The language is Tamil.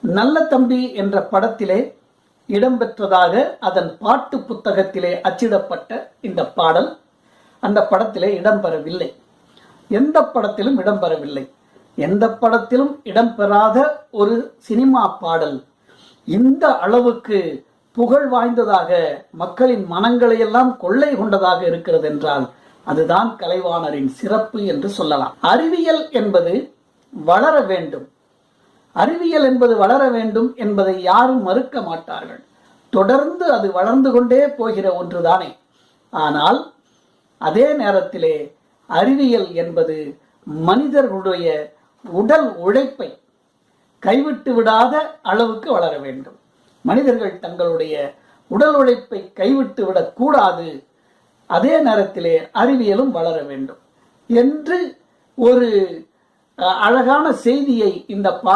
நல்ல தம்பி என்ற படத்திலே இடம்பெற்றதாக அதன் பாட்டு புத்தகத்திலே அச்சிடப்பட்ட இந்த பாடல் அந்த படத்திலே இடம்பெறவில்லை. எந்த படத்திலும் இடம்பெறவில்லை. எந்த படத்திலும் இடம்பெறாத ஒரு சினிமா பாடல் இந்த அளவுக்கு புகழ் வாய்ந்ததாக மக்களின் மனங்களை எல்லாம் கொள்ளை கொண்டதாக இருக்கிறது என்றால் அதுதான் கலைவாணரின் சிறப்பு என்று சொல்லலாம். அறிவியல் என்பது வளர வேண்டும். அறிவியல் என்பது வளர வேண்டும் என்பதை யாரும் மறுக்க மாட்டார்கள். தொடர்ந்து அது வளர்ந்து கொண்டே போகிற ஒன்றுதானே. ஆனால் அதே நேரத்திலே அறிவியல் என்பது மனிதர்களுடைய உடல் உழைப்பை கைவிட்டு விடாத அளவுக்கு வளர வேண்டும். மனிதர்கள் தங்களுடைய உடல் உழைப்பை கைவிட்டு விடக்கூடாது அதே நேரத்திலே அறிவியலும் வளர வேண்டும். என்று ஒரு அஹ், அழகான செய்தியை இந்த பாட